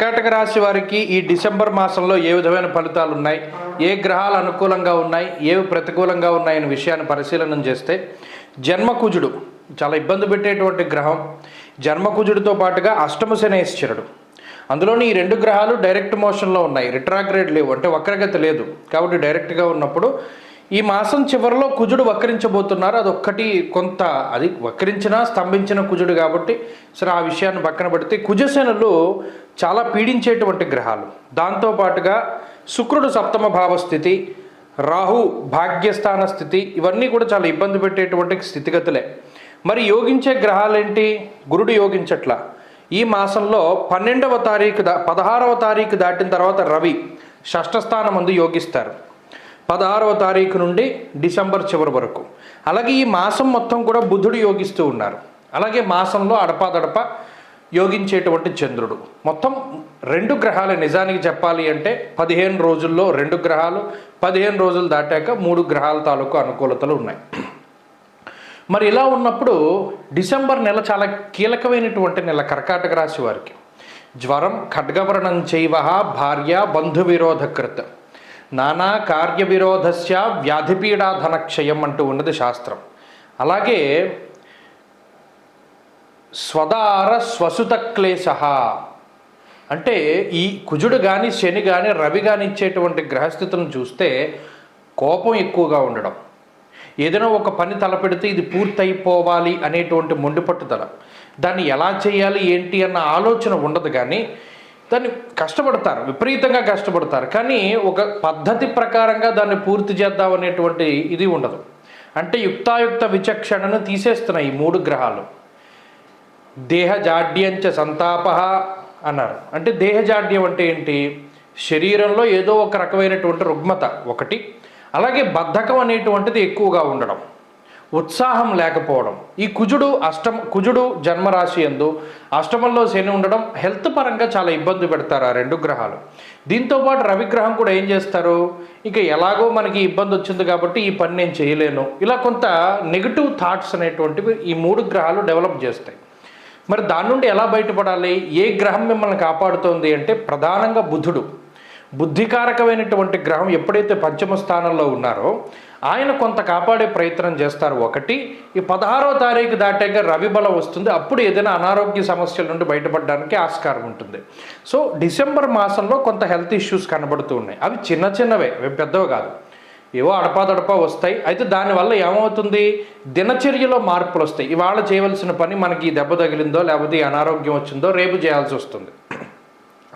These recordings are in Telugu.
కర్కాటక రాశి వారికి ఈ డిసెంబర్ మాసంలో ఏ విధమైన ఫలితాలు ఉన్నాయి? ఏ గ్రహాలు అనుకూలంగా ఉన్నాయి? ఏవి ప్రతికూలంగా ఉన్నాయనే విషయాన్ని పరిశీలన చేస్తే జన్మకుజుడు చాలా ఇబ్బంది పెట్టేటువంటి గ్రహం. జన్మకుజుడితో పాటుగా అష్టమ శనేశ్వరుడు. అందులోని ఈ రెండు గ్రహాలు డైరెక్ట్ మోషన్లో ఉన్నాయి. రిట్రాగ్రేడ్ లేవు. అంటే వక్రగతి లేదు. కాబట్టి డైరెక్ట్గా ఉన్నప్పుడు ఈ మాసం చివరిలో కుజుడు వక్రించబోతున్నారు. అది కొంత అది వక్రించిన స్తంభించిన కుజుడు కాబట్టి సరే ఆ విషయాన్ని పక్కన పెడితే కుజసేనలు చాలా పీడించేటువంటి గ్రహాలు. దాంతోపాటుగా శుక్రుడు సప్తమ భావస్థితి రాహు భాగ్యస్థాన స్థితి ఇవన్నీ కూడా చాలా ఇబ్బంది పెట్టేటువంటి స్థితిగతులే. మరి యోగించే గ్రహాలేంటి? గురుడు యోగించట్ల. ఈ మాసంలో పన్నెండవ తారీఖు దా పదహారవ తారీఖు దాటిన తర్వాత రవి షష్ఠస్థానం అందు యోగిస్తారు. పదహారవ తారీఖు నుండి డిసెంబర్ చివరి వరకు. అలాగే ఈ మాసం మొత్తం కూడా బుధుడు యోగిస్తూ ఉన్నారు. అలాగే మాసంలో అడపాదడప యోగించేటువంటి చంద్రుడు. మొత్తం రెండు గ్రహాలు నిజానికి చెప్పాలి అంటే పదిహేను రోజుల్లో రెండు గ్రహాలు పదిహేను రోజులు దాటాక మూడు గ్రహాల తాలూకు అనుకూలతలు ఉన్నాయి. మరి ఇలా ఉన్నప్పుడు డిసెంబర్ నెల చాలా కీలకమైనటువంటి నెల కర్కాటక రాశి వారికి. జ్వరం ఖడ్గవర్ణం చైవ భార్య బంధు విరోధకృత్ నానా కార్య విరోధస్య వ్యాధిపీడాధనక్షయం అంటూ ఉన్నది శాస్త్రం. అలాగే స్వదార స్వసుత క్లేశ. అంటే ఈ కుజుడు కానీ శని కానీ రవి కానీ ఇచ్చేటువంటి గ్రహస్థితులను చూస్తే కోపం ఎక్కువగా ఉండడం. ఏదైనా ఒక పని తలపెడితే ఇది పూర్తయిపోవాలి అనేటువంటి మొండిపట్టుదల. దాన్ని ఎలా చేయాలి ఏంటి అన్న ఆలోచన ఉండదు కానీ దాన్ని కష్టపడతారు విపరీతంగా కష్టపడతారు. కానీ ఒక పద్ధతి ప్రకారంగా దాన్ని పూర్తి చేద్దాం అనేటువంటి ఇది ఉండదు. అంటే యుక్తాయుక్త విచక్షణను తీసేస్తున్నాయి ఈ మూడు గ్రహాలు. దేహజాడ్యంచ సంతాప అన్నారు. అంటే దేహజాడ్యం అంటే ఏంటి? శరీరంలో ఏదో ఒక రకమైనటువంటి రుగ్మత ఒకటి. అలాగే బద్ధకం అనేటువంటిది ఎక్కువగా ఉండడం. ఉత్సాహం లేకపోవడం. ఈ కుజుడు అష్టమ కుజుడు జన్మరాశి ఎందు అష్టమంలో శని ఉండడం హెల్త్ పరంగా చాలా ఇబ్బంది పెడతారు ఆ రెండు గ్రహాలు. దీంతోపాటు రవిగ్రహం కూడా ఏం చేస్తారు? ఇక ఎలాగో మనకి ఇబ్బంది వచ్చింది కాబట్టి ఈ పని నేను చేయలేను. ఇలా కొంత నెగిటివ్ థాట్స్ అనేటువంటివి ఈ మూడు గ్రహాలు డెవలప్ చేస్తాయి. మరి దాని నుండి ఎలా బయటపడాలి? ఏ గ్రహం మిమ్మల్ని కాపాడుతోంది అంటే ప్రధానంగా బుధుడు. బుద్ధికారకమైనటువంటి గ్రహం ఎప్పుడైతే పంచమ స్థానంలో ఉన్నారో ఆయన కొంత కాపాడే ప్రయత్నం చేస్తారు. ఒకటి ఈ పదహారో తారీఖు దాటాక రవి బలం వస్తుంది. అప్పుడు ఏదైనా అనారోగ్య సమస్యల నుండి బయటపడడానికి ఆస్కారం ఉంటుంది. సో డిసెంబర్ మాసంలో కొంత హెల్త్ ఇష్యూస్ కనబడుతూ ఉన్నాయి. అవి చిన్న చిన్నవే పెద్దవి కాదు. ఏవో అడపాదడపా వస్తాయి. అయితే దానివల్ల ఏమవుతుంది? దినచర్యలో మార్పులు వస్తాయి. ఇవాళ చేయవలసిన పని మనకి దెబ్బ తగిలిందో లేకపోతే అనారోగ్యం వచ్చిందో రేపు చేయాల్సి వస్తుంది.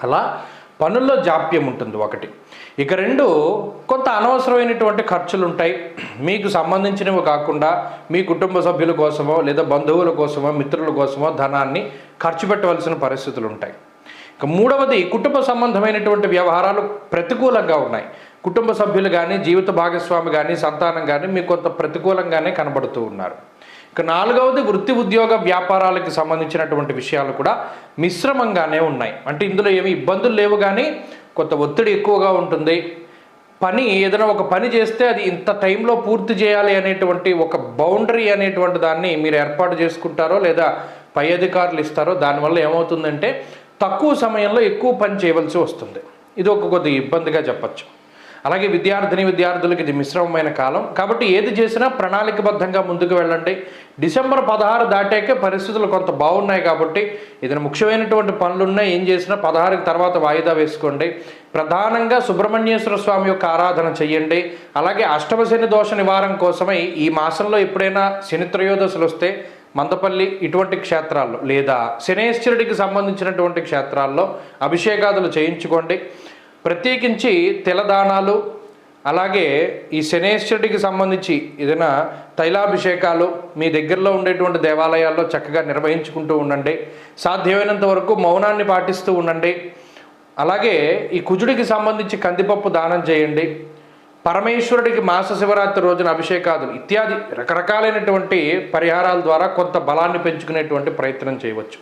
అలా పనుల్లో జాప్యం ఉంటుంది ఒకటి. ఇక రెండు కొంత అనవసరమైనటువంటి ఖర్చులు ఉంటాయి. మీకు సంబంధించినవి కాకుండా మీ కుటుంబ సభ్యుల కోసమో లేదా బంధువుల కోసమో మిత్రుల కోసమో ధనాన్ని ఖర్చు పెట్టవలసిన పరిస్థితులు ఉంటాయి. ఇక మూడవది కుటుంబ సంబంధమైనటువంటి వ్యవహారాలు ప్రతికూలంగా ఉన్నాయి. కుటుంబ సభ్యులు కానీ జీవిత భాగస్వామి కానీ సంతానం కానీ మీకు కొంత ప్రతికూలంగానే కనబడుతూ ఉన్నారు. ఇక నాలుగవది వృత్తి ఉద్యోగ వ్యాపారాలకు సంబంధించినటువంటి విషయాలు కూడా మిశ్రమంగానే ఉన్నాయి. అంటే ఇందులో ఏమి ఇబ్బందులు లేవు కానీ కొంత ఒత్తిడి ఎక్కువగా ఉంటుంది. పని ఏదైనా ఒక పని చేస్తే అది ఇంత టైంలో పూర్తి చేయాలి అనేటువంటి ఒక బౌండరీ అనేటువంటి దాన్ని మీరు ఏర్పాటు చేసుకుంటారో లేదా పై అధికారులు ఇస్తారో దానివల్ల ఏమవుతుందంటే తక్కువ సమయంలో ఎక్కువ పని చేయవలసి వస్తుంది. ఇది ఒక కొద్ది ఇబ్బందిగా చెప్పచ్చు. అలాగే విద్యార్థిని విద్యార్థులకు ఇది మిశ్రమమైన కాలం. కాబట్టి ఏది చేసినా ప్రణాళికబద్ధంగా ముందుకు వెళ్ళండి. డిసెంబర్ పదహారు దాటాకే పరిస్థితులు కొంత బాగున్నాయి కాబట్టి ఏదైనా ముఖ్యమైనటువంటి పనులు ఉన్నాయి ఏం చేసినా పదహారుకి తర్వాత వాయిదా వేసుకోండి. ప్రధానంగా సుబ్రహ్మణ్యేశ్వర స్వామి యొక్క ఆరాధన చెయ్యండి. అలాగే అష్టమ శని దోష నివారణ కోసమై ఈ మాసంలో ఎప్పుడైనా శని త్రయోదశలు వస్తే మందపల్లి ఇటువంటి క్షేత్రాల్లో లేదా శనేశ్వరుడికి సంబంధించినటువంటి క్షేత్రాల్లో అభిషేకాదులు చేయించుకోండి. ప్రత్యేకించి తెలదానాలు అలాగే ఈ శనేశ్వరుడికి సంబంధించి ఏదైనా తైలాభిషేకాలు మీ దగ్గరలో ఉండేటువంటి దేవాలయాల్లో చక్కగా నిర్వహించుకుంటూ ఉండండి. సాధ్యమైనంత వరకు మౌనాన్ని పాటిస్తూ ఉండండి. అలాగే ఈ కుజుడికి సంబంధించి కందిపప్పు దానం చేయండి. పరమేశ్వరుడికి మాస శివరాత్రి రోజున అభిషేకాదులు ఇత్యాది రకరకాలైనటువంటి పరిహారాల ద్వారా కొంత బలాన్ని పెంచుకునేటువంటి ప్రయత్నం చేయవచ్చు.